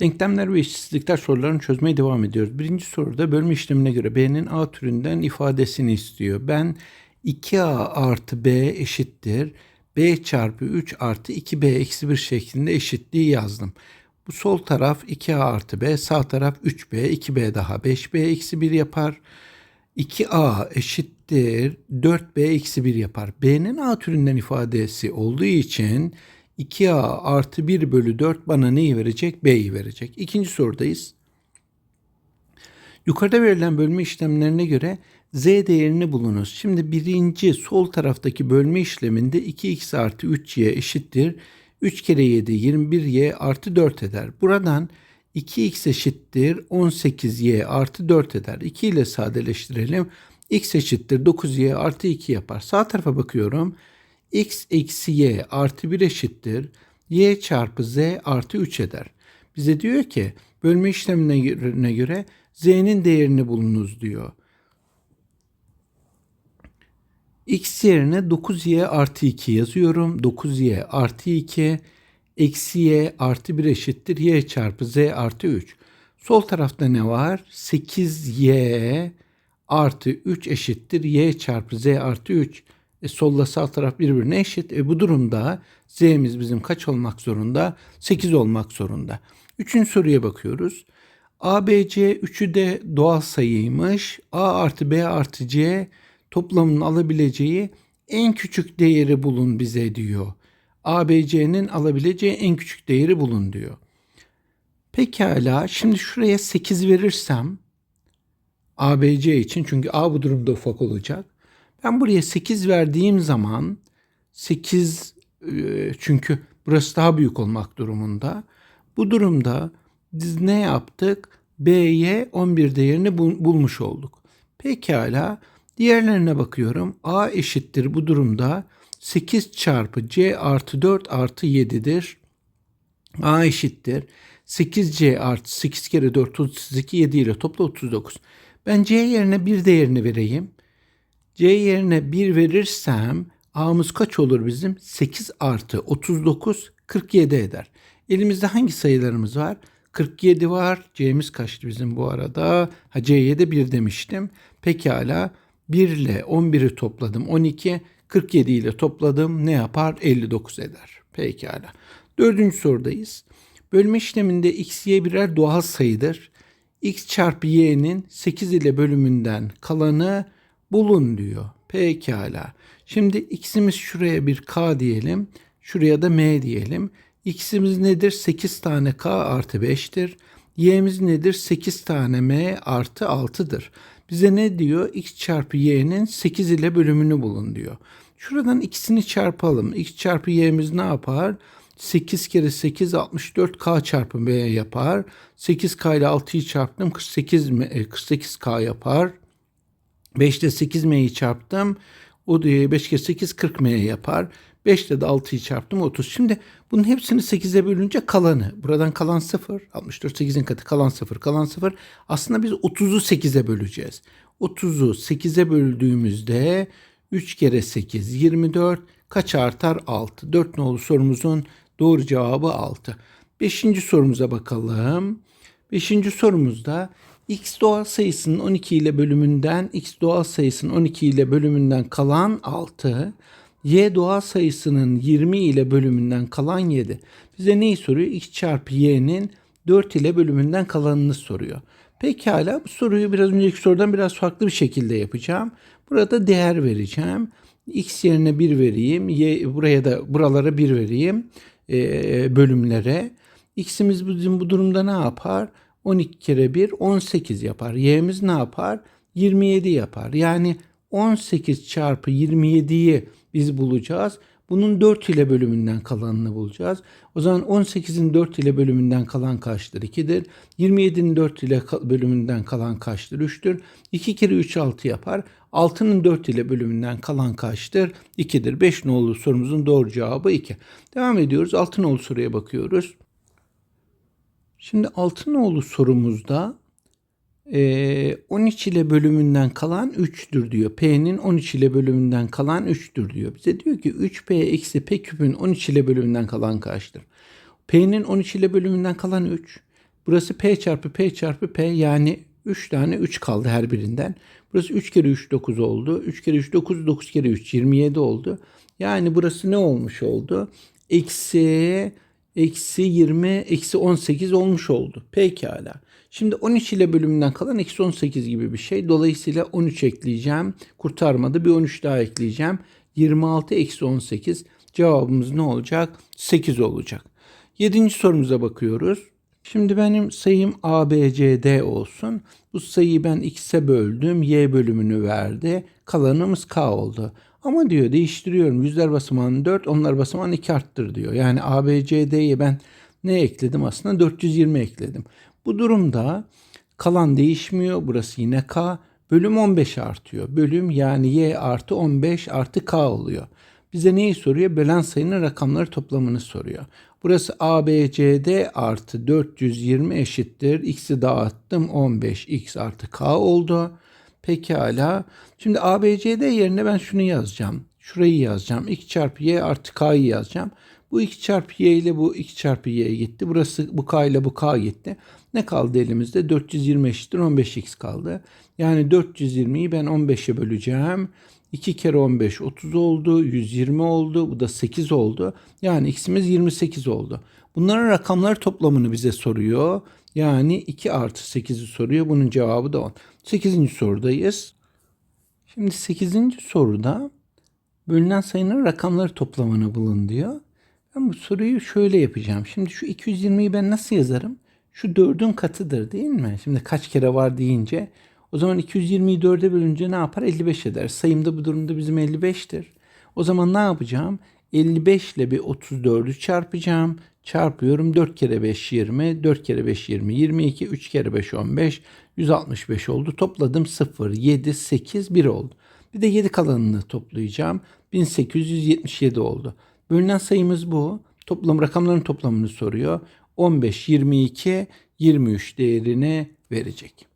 Denklemler ve eşitsizlikler sorularını çözmeye devam ediyoruz. Birinci soruda bölme işlemine göre B'nin A türünden ifadesini istiyor. Ben 2A artı B eşittir. B çarpı 3 artı 2B eksi 1 şeklinde eşitliği yazdım. Bu sol taraf 2A artı B, sağ taraf 3B, 2B daha 5B eksi 1 yapar. 2A eşittir 4B eksi 1 yapar. B'nin A türünden ifadesi olduğu için 2A artı 1 bölü 4 bana neyi verecek? B'yi verecek. İkinci sorudayız. Yukarıda verilen bölme işlemlerine göre z değerini bulunuz. Şimdi birinci sol taraftaki bölme işleminde 2x artı 3y eşittir. 3 kere 7 21y artı 4 eder. Buradan 2x eşittir 18y artı 4 eder. 2 ile sadeleştirelim. x eşittir 9y artı 2 yapar. Sağ tarafa bakıyorum. X eksi y artı 1 eşittir. y çarpı z artı 3 eder. Bize diyor ki bölme işlemine göre z'nin değerini bulunuz diyor. x yerine 9y artı 2 yazıyorum. 9y artı 2 eksi y artı 1 eşittir y çarpı z artı 3. Sol tarafta ne var? 8y artı 3 eşittir y çarpı z artı 3. E, solla sağ taraf birbirine eşit. E, bu durumda z'miz bizim kaç olmak zorunda? 8 olmak zorunda. Üçüncü soruya bakıyoruz. A, B, C üçü de doğal sayıymış. A artı B artı C toplamının alabileceği en küçük değeri bulun bize diyor. ABC'nin alabileceği en küçük değeri bulun diyor. Pekala şimdi şuraya 8 verirsem ABC için çünkü A bu durumda ufak olacak. Ben buraya 8 verdiğim zaman 8 e, çünkü burası daha büyük olmak durumunda. Bu durumda biz ne yaptık? B'ye 11 değerini bulmuş olduk. Pekala diğerlerine bakıyorum. A eşittir bu durumda 8 çarpı c artı 4 artı 7'dir. A eşittir. 8c artı 8 kere 4 32 7 ile topla 39. Ben c yerine 1 değerini vereyim. C yerine 1 verirsem a'mız kaç olur bizim? 8 artı 39 47 eder. Elimizde hangi sayılarımız var? 47 var. C'miz kaçtı bizim bu arada? Ha C'ye de 1 demiştim. Pekala 1 ile 11'i topladım 12. 47 ile topladım ne yapar? 59 eder. Pekala. Dördüncü sorudayız. Bölme işleminde x, y birer doğal sayıdır. x çarpı y'nin 8 ile bölümünden kalanı bulun diyor. Pekala. Şimdi x'imiz şuraya bir k diyelim. Şuraya da m diyelim. x'imiz nedir? 8 tane k artı 5'tir. y'miz nedir? 8 tane m artı 6'dır. Bize ne diyor? x çarpı y'nin 8 ile bölümünü bulun diyor. Şuradan ikisini çarpalım. x çarpı y'miz ne yapar? 8 kere 8 64k çarpı b yapar. 8k ile 6'yı çarptım 48 48k yapar. 5 ile 8m'yi çarptım. O da 5 kere 8 40m yapar. 5 ile de 6'yı çarptım 30. Şimdi bunun hepsini 8'e bölünce kalanı. Buradan kalan 0. 64 8'in katı kalan 0. Kalan 0. Aslında biz 30'u 8'e böleceğiz. 30'u 8'e böldüğümüzde 3 kere 8 24 kaç artar 6. 4 nolu sorumuzun doğru cevabı 6. 5. sorumuza bakalım. 5. sorumuzda x doğal sayısının 12 ile bölümünden x doğal sayısının 12 ile bölümünden kalan 6 y doğal sayısının 20 ile bölümünden kalan 7. Bize neyi soruyor? x çarpı y'nin 4 ile bölümünden kalanını soruyor. Pekala bu soruyu biraz önceki sorudan biraz farklı bir şekilde yapacağım. Burada değer vereceğim. X yerine 1 vereyim. Y, buraya da buralara 1 vereyim. E, bölümlere. X'imiz bizim bu durumda ne yapar? 12 kere 1 18 yapar. Y'miz ne yapar? 27 yapar. Yani 18 çarpı 27'yi biz bulacağız. Bunun 4 ile bölümünden kalanını bulacağız. O zaman 18'in 4 ile bölümünden kalan kaçtır? 2'dir. 27'nin 4 ile bölümünden kalan kaçtır? 3'tür. 2 kere 3 6 yapar. 6'nın 4 ile bölümünden kalan kaçtır? 2'dir. 5 nolu sorumuzun doğru cevabı 2. Devam ediyoruz. 6 nolu soruya bakıyoruz. Şimdi 6 nolu sorumuzda e, 13 ile bölümünden kalan 3'tür diyor. P'nin 13 ile bölümünden kalan 3'tür diyor. Bize diyor ki 3P eksi P küpün 13 ile bölümünden kalan kaçtır? P'nin 13 ile bölümünden kalan 3. Burası P çarpı P çarpı P yani 3 tane 3 kaldı her birinden. Burası 3 kere 3 9 oldu. 3 kere 3 9 9 kere 3 27 oldu. Yani burası ne olmuş oldu? Eksi eksi 20 eksi 18 olmuş oldu. Pekala. Şimdi 13 ile bölümünden kalan eksi 18 gibi bir şey. Dolayısıyla 13 ekleyeceğim. Kurtarmadı bir 13 daha ekleyeceğim. 26 eksi 18. Cevabımız ne olacak? 8 olacak. Yedinci sorumuza bakıyoruz. Şimdi benim sayım A, B, C, D olsun. Bu sayıyı ben x'e böldüm. Y bölümünü verdi. Kalanımız K oldu. Ama diyor değiştiriyorum. Yüzler basamağını 4, onlar basamağını 2 arttır diyor. Yani A, B, C, D'ye ben ne ekledim aslında? 420 ekledim. Bu durumda kalan değişmiyor. Burası yine K. Bölüm 15 artıyor. Bölüm yani Y artı 15 artı K oluyor. Bize neyi soruyor? Bölen sayının rakamları toplamını soruyor. Burası A, B, C, D artı 420 eşittir. X'i dağıttım. 15 X artı K oldu. Pekala. Şimdi A, B, C, D yerine ben şunu yazacağım. Şurayı yazacağım. X çarpı Y artı K'yı yazacağım. Bu 2 çarpı Y ile bu 2 çarpı Y gitti. Burası bu K ile bu K gitti. Ne kaldı elimizde? 420 eşittir 15X kaldı. Yani 420'yi ben 15'e böleceğim. 2 kere 15 30 oldu. 120 oldu. Bu da 8 oldu. Yani x'imiz 28 oldu. Bunların rakamları toplamını bize soruyor. Yani 2 artı 8'i soruyor. Bunun cevabı da 10. 8. sorudayız. Şimdi 8. soruda bölünen sayının rakamları toplamını bulun diyor. Ben bu soruyu şöyle yapacağım. Şimdi şu 220'yi ben nasıl yazarım? Şu 4'ün katıdır değil mi? Şimdi kaç kere var deyince o zaman 220'yi 4'e bölünce ne yapar? 55 eder. Sayımda bu durumda bizim 55'tir. O zaman ne yapacağım? 55 ile bir 34'ü çarpacağım. Çarpıyorum 4 kere 5 20, 4 kere 5 20, 22, 3 kere 5 15, 165 oldu. Topladım 0, 7, 8, 1 oldu. Bir de 7 kalanını toplayacağım. 1877 oldu. Bölünen sayımız bu. Toplam rakamların toplamını soruyor. 15, 22, 23 değerini verecek.